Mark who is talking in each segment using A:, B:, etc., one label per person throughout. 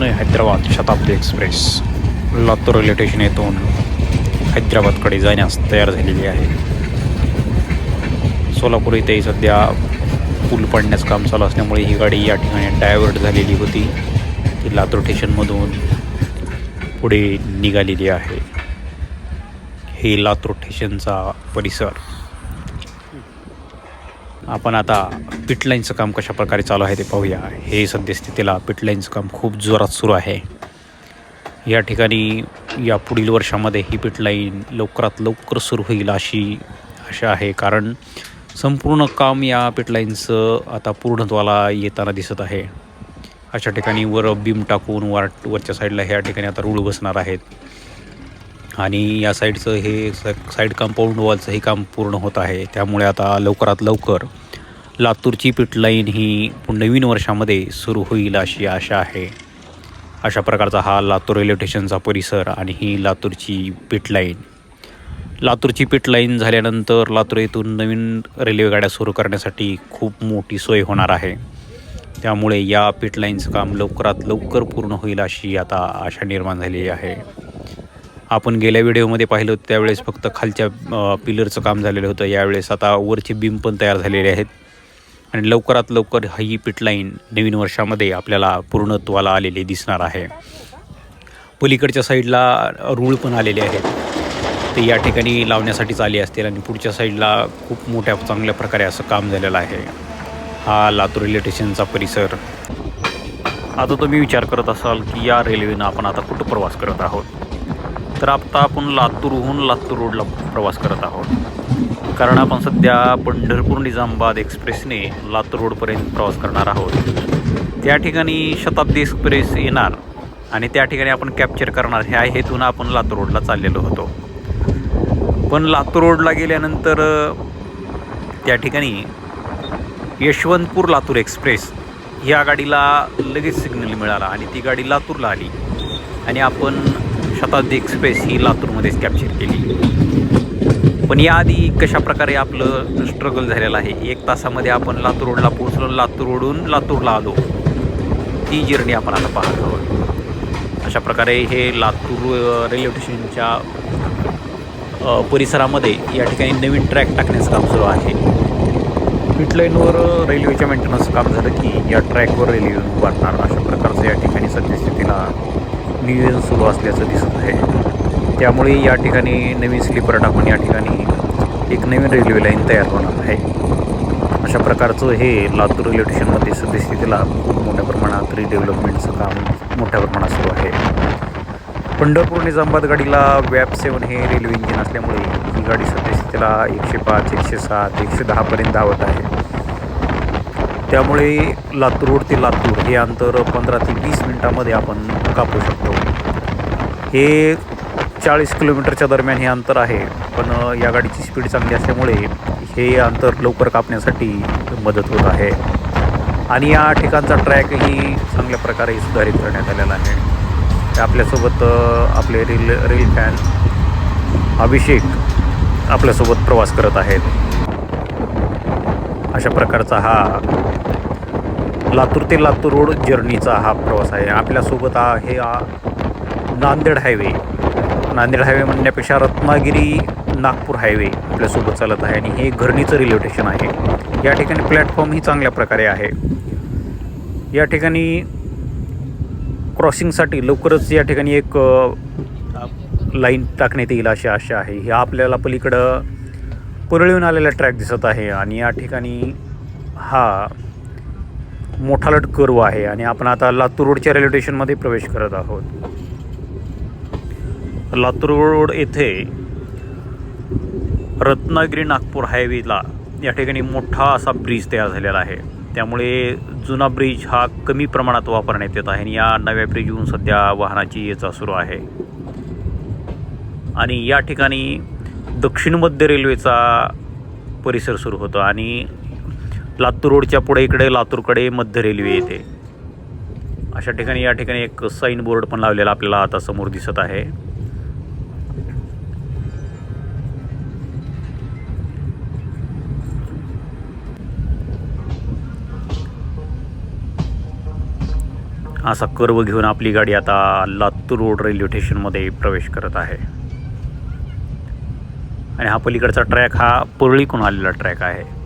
A: Pune Hyderabad Shatabdi express. Latur railway station येथून हैदराबादकडे जाण्यास तयार झालेली आहे. सोलापूर इथेही सध्या पूल पाडण्याचं काम चालू असल्यामुळे ही गाडी या ठिकाणी डायव्हर्ट झालेली होती. ती लातूर स्टेशनमधून पुढे निघालेली आहे. हे लातूर स्टेशनचा परिसर. आपण आता पिटलाईनचं काम कशा प्रकारे चालू आहे ते पाहूया. हे सद्यस्थितीला पिटलाईनचं काम खूप जोरात सुरू आहे. या ठिकाणी या पुढील वर्षामध्ये ही पिटलाईन लवकरात लवकर सुरू होईल अशी आशा आहे. कारण संपूर्ण काम या पिटलाईनचं आता पूर्णत्वाला येताना दिसत आहे. अशा ठिकाणी वर बीम टाकून वर वरच्या साईडला ह्या ठिकाणी आता रूळ बसणार आहेत. आणि या साईडचं हे स साईड कंपाऊंड वॉलचं हे काम पूर्ण होत आहे. त्यामुळे आता लवकरात लवकर लातूरची पिटलाईन ही नवीन वर्षामध्ये सुरू होईल अशी आशा आहे. अशा प्रकारचा हा लातूर रेल्वे स्टेशनचा परिसर आणि ही लातूरची पिटलाईन लातूरची पिटलाईन झाल्यानंतर लातूर येथून नवीन रेल्वेगाड्या सुरू करण्यासाठी खूप मोठी सोय होणार आहे. त्यामुळे या पिटलाईनचं काम लवकरात लवकर पूर्ण होईल अशी आता आशा निर्माण झालेली आहे. आपण गेल्या व्हिडिओमध्ये पाहिलं होतं त्यावेळेस फक्त खालच्या पिलरचं काम झालेलं होतं. यावेळेस आता वरचे बीम पण तयार झालेले आहेत. आणि लवकरात लवकर ही पिटलाईन नवीन वर्षामध्ये आपल्याला पूर्णत्वाला आलेली दिसणार आहे. पलीकडच्या साईडला रूळ पण आलेले आहेत. ते या ठिकाणी लावण्यासाठीच आले असतील आणि पुढच्या साईडला खूप मोठ्या चांगल्या प्रकारे असं काम झालेलं आहे. हा लातूर रेल्वे स्टेशनचा परिसर. आता तुम्ही विचार करत असाल की या रेल्वेनं आपण आता कुठं प्रवास करत आहोत? तर आता आपण लातूरहून लातूर रोडला प्रवास करत आहोत. कारण आपण सध्या पंढरपूर निजामाबाद एक्सप्रेसने लातूर रोडपर्यंत प्रवास करणार आहोत. त्या ठिकाणी शताब्दी एक्सप्रेस येणार आणि त्या ठिकाणी आपण कॅप्चर करणार. ह्या हेतून आपण लातूर रोडला चाललेलो होतो. पण लातूर रोडला गेल्यानंतर त्या ठिकाणी यशवंतपूर लातूर एक्सप्रेस ह्या गाडीला लगेच सिग्नल मिळाला आणि ती गाडी लातूरला आली. आणि आपण शताब्दी एक्सप्रेस ही लातूरमध्येच कॅप्चर केली. पण याआधी कशा प्रकारे आपलं स्ट्रगल झालेलं आहे? एक तासामध्ये आपण लातूर रोडला पोहोचलो लातूर रोडून लातूरला आलो. ती जर्नी आपण आता पाहत आहोत. अशा प्रकारे हे लातूर रेल्वे स्टेशनच्या परिसरामध्ये या ठिकाणी नवीन ट्रॅक टाकण्याचं काम सुरू आहे. पिटलाईनवर रेल्वेच्या मेंटेनन्सचं काम झालं की या ट्रॅकवर रेल्वे उभारणार. अशा प्रकारचं या ठिकाणी सद्यस्थितीला नियोजन सुरू असल्याचं दिसत आहे. त्यामुळे या ठिकाणी नवीन स्लीपर टाकून या ठिकाणी एक नवीन रेल्वे लाईन तयार होणार आहे. अशा प्रकारचं हे लातूर रेल्वे स्टेशनमध्ये सद्यस्थितीला खूप मोठ्या प्रमाणात रिडेव्हलपमेंटचं काम मोठ्या प्रमाणात सुरू आहे. पंढरपूर निजामाबाद गाडीला वॅप सेवन हे रेल्वे इंजिन असल्यामुळे ही गाडी सद्यस्थितीला एकशे पाच एकशे सात एकशे दहापर्यंत धावत आहे. त्यामुळे लातूर रोड ते लातूर हे अंतर पंधरा ते वीस मिनटामध्ये आपण कापू शकतो. हे चाळीस किलोमीटरच्या दरम्यान हे अंतर आहे. पण या गाडीची स्पीड चांगली असल्यामुळे हे अंतर लवकर कापण्यासाठी मदत होत आहे. आणि या ठिकाणचा ट्रॅकही चांगल्या प्रकारे सुधारित करण्यात आलेला आहे. आपल्यासोबत आपले रेल रील फॅन अभिषेक आपल्यासोबत प्रवास करत आहेत. अशा प्रकारचा हा लातूर ते लातूर रोड जर्नीचा हा प्रवास आहे. आपल्यासोबत हा हे नांदेड हायवे नांदेड हायवे म्हणण्यापेक्षा रत्नागिरी नागपूर हायवे आपल्यासोबत चालत आहे आणि हे घरणीचं रेल्वे स्टेशन आहे. या ठिकाणी प्लॅटफॉर्मही चांगल्या प्रकारे आहे. या ठिकाणी क्रॉसिंगसाठी लवकरच या ठिकाणी एक लाईन टाकण्यात येईल अशी आशा आहे. ह्या आपल्याला पलीकडं पुरळीहून आलेला ट्रॅक दिसत आहे आणि या ठिकाणी हा मोठालट कर्व आहे आणि आपण आता लातूर रोडच्या रेल्वे स्टेशनमध्ये प्रवेश करत आहोत. लातूर रोड येथे रत्नागिरी नागपूर हायवेला या ठिकाणी मोठा असा ब्रिज तयार झालेला आहे. त्यामुळे जुना ब्रिज हा कमी प्रमाणात वापरण्यात येत आहे आणि या नव्या ब्रिजहून सध्या वाहनाची ये सुरू आहे. आणि या ठिकाणी दक्षिण मध्य रेल्वेचा परिसर सुरू होतो आणि लातूर रोडच्या पुढे इकडे लातूरकडे मध्य रेल्वे येते. अशा ठिकाणी या ठिकाणी एक साईन बोर्ड पण लावलेला आपल्याला आता समोर दिसत आहे. असा कर्व घेऊन आपली गाडी आता लातूर रोड रेल्वे स्टेशनमध्ये प्रवेश करत आहे. आणि हा पलीकडचा ट्रॅक हा परळीकडून आलेला ट्रॅक आहे.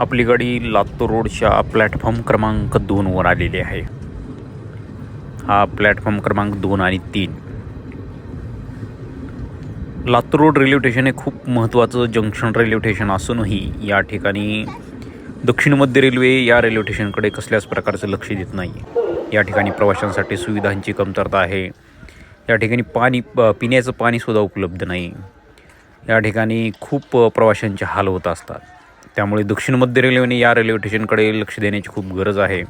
A: आपली गाडी लातूर रोडच्या प्लॅटफॉर्म क्रमांक दोनवर आलेली आहे. हा प्लॅटफॉर्म क्रमांक दोन आणि तीन. लातूर रोड रेल्वे स्टेशन हे खूप महत्त्वाचं जंक्शन रेल्वे स्टेशन असूनही या ठिकाणी दक्षिण मध्य रेल्वे या रेल्वे स्टेशनकडे कसल्याच प्रकारचं लक्ष देत नाही. या ठिकाणी प्रवाशांसाठी सुविधांची कमतरता आहे. या ठिकाणी पाणी पिण्याचं पाणीसुद्धा उपलब्ध नाही. या ठिकाणी खूप प्रवाशांचे हाल होत असतात. त्यामुळे दक्षिण मध्य रेल्वेने या रेल्वे स्टेशनकडे लक्ष देण्याची खूप गरज आहे.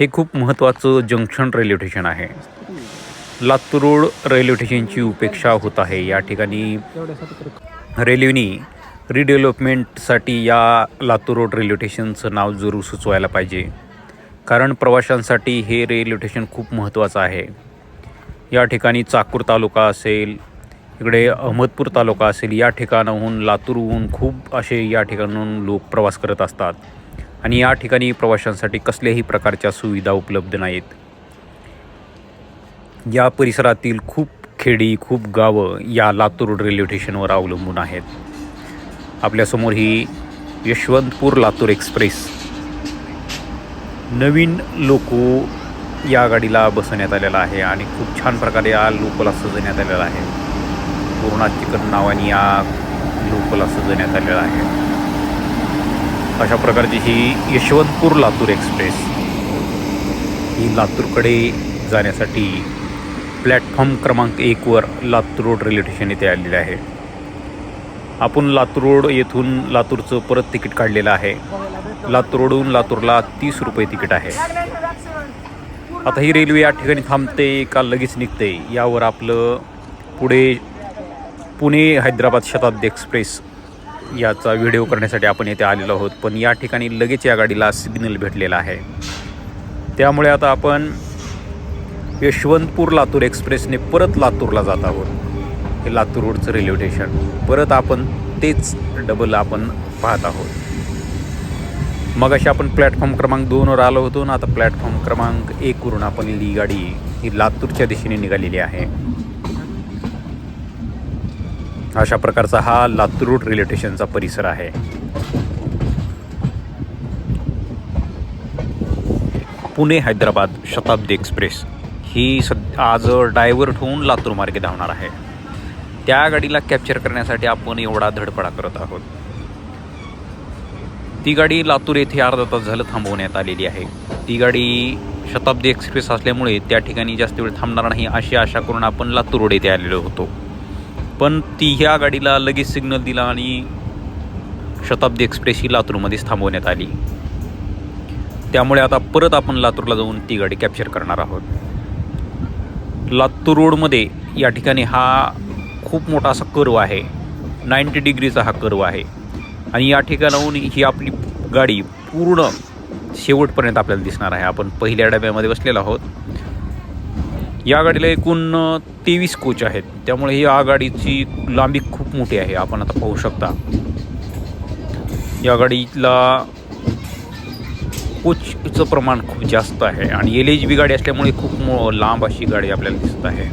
A: हे खूप महत्त्वाचं जंक्शन रेल्वे स्टेशन आहे. लातूर रोड रेल्वे स्टेशनची उपेक्षा होत आहे. या ठिकाणी रेल्वेनी रिडेव्हलपमेंटसाठी या लातूर रोड रेल्वे स्टेशनचं नाव जरूर सुचवायला पाहिजे. कारण प्रवाशांसाठी हे रेल्वे स्टेशन खूप महत्त्वाचं आहे. या ठिकाणी चाकूर तालुका असेल इकडे अहमदपूर तालुका असेल या ठिकाणाहून लातूरहून खूप असे या ठिकाणाहून लोक प्रवास करत असतात. आणि या ठिकाणी प्रवाशांसाठी कसल्याही प्रकारच्या सुविधा उपलब्ध नाहीत. या परिसरातील खूप खेडी खूप गावं या लातूर रेल्वे स्टेशनवर अवलंबून आहेत. आपल्यासमोर ही यशवंतपूर लातूर एक्सप्रेस. नवीन लोको या गाडीला बसवण्यात आलेला आहे आणि खूप छान प्रकारे या लोकला सजवण्यात आलेला आहे. पूर्णा चिकन नावाने या लोकला सजवण्यात आलेला आहे. अशा प्रकारची ही यशवंतपूर लातूर एक्सप्रेस. ही लातूरकडे जाण्यासाठी प्लॅटफॉर्म क्रमांक एकवर लातूर रोड रेल्वे स्टेशन येथे आलेले आहे. आपण लातूर रोड येथून लातूरचं परत तिकीट काढलेलं आहे. लातूर रोडहून लातूरला तीस रुपये तिकीट आहे. आता ही रेल्वे या ठिकाणी थांबते का लगेच निघते यावर आपलं पुढे पुणे हैदराबाद शताब्दी एक्सप्रेस याचा व्हिडिओ करण्यासाठी आपण येथे आलेलो आहोत. पण या ठिकाणी लगेच या गाडीला सिग्नल भेटलेला आहे. त्यामुळे आता आपण यशवंतपूर लातूर एक्सप्रेसने परत लातूरला जात आहोत. हे लातूर रोडचं रेल्वे स्टेशन. परत आपण तेच डबल आपण पाहत आहोत. मग अशी आपण प्लॅटफॉर्म क्रमांक दोनवर आलो होतो ना आता प्लॅटफॉर्म क्रमांक एकवरून आपण ही गाडी ही लातूरच्या दिशेने निघालेली आहे. अशा प्रकारचा हा लातूर रेल्वे स्टेशनचा परिसर आहे. पुणे हैदराबाद शताब्दी एक्सप्रेस ही सद आज डायव्हर्ट होऊन लातूर मार्गे धावणार आहे. त्या गाडीला कॅप्चर करण्यासाठी आपण एवढा धडपडा करत आहोत. ती गाडी लातूर येथे अर्धा तास झालं थांबवण्यात आलेली आहे. ती गाडी शताब्दी एक्सप्रेस असल्यामुळे त्या ठिकाणी जास्त वेळ थांबणार नाही अशी आशा करून आपण लातूर रोड येथे आलेलो होतो. पण ती ह्या गाडीला लगेच सिग्नल दिला आणि शताब्दी एक्सप्रेस ही लातूरमध्येच थांबवण्यात आली. त्यामुळे आता परत आपण लातूरला जाऊन ती गाडी कॅप्चर करणार आहोत. लातूर रोडमध्ये या ठिकाणी हा खूप मोठा असा कर्व आहे. नाईंटी डिग्रीचा हा कर्व आहे. आणि या ठिकाणाहून ही आपली गाडी पूर्ण शेवटपर्यंत आपल्याला दिसणार आहे. आपण पहिल्या डब्यामध्ये बसलेलो आहोत. या गाडीला एकूण तेवीस कोच आहेत. त्यामुळे ही गाडीची लांबी खूप मोठी आहे आपण आता पाहू शकता. या गाडीला कोचचं प्रमाण खूप जास्त आहे आणि एल एच बी गाडी असल्यामुळे खूप लांब अशी गाडी आपल्याला दिसत आहे.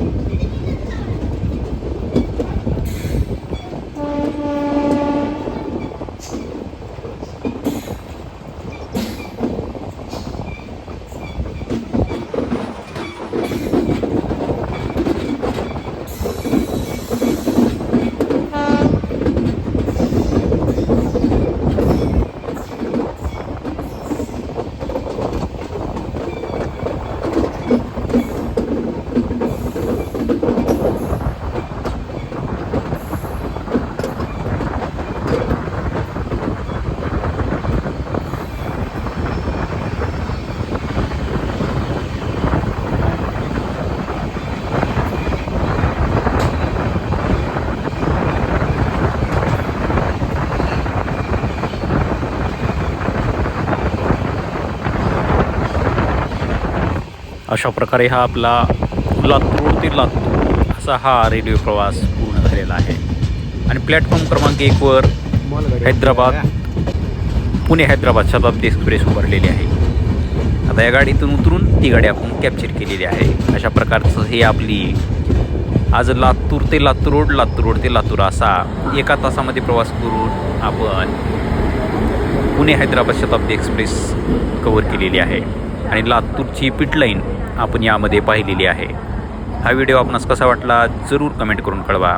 A: अशा प्रकारे हा आपला लातूर ते लातूर असा हा रेल्वे प्रवास पूर्ण झालेला आहे. आणि प्लॅटफॉर्म क्रमांक एकवर हैदराबाद पुणे हैदराबाद शताब्दी एक्सप्रेस उभारलेली आहे. आता या गाडीतून उतरून ती गाडी आपण कॅप्चर केलेली आहे. अशा प्रकारचं हे आपली आज लातूर ते लातूर रोड लातूर रोड ते लातूर असा एका तासामध्ये प्रवास करून आपण पुणे हैदराबाद शताब्दी एक्सप्रेस कवर केलेली आहे. आणि लातूरची पिट लाईन आपण यामध्ये पाहिलेली आहे. हा व्हिडिओ आपणास कसा वाटला जरूर कमेंट करून कळवा.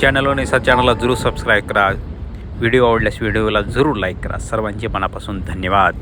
A: चॅनलवर नसा चॅनलला जरूर सबस्क्राईब करा. व्हिडिओ आवडल्यास व्हिडिओला जरूर लाईक करा. सर्वांचे मनापासून धन्यवाद.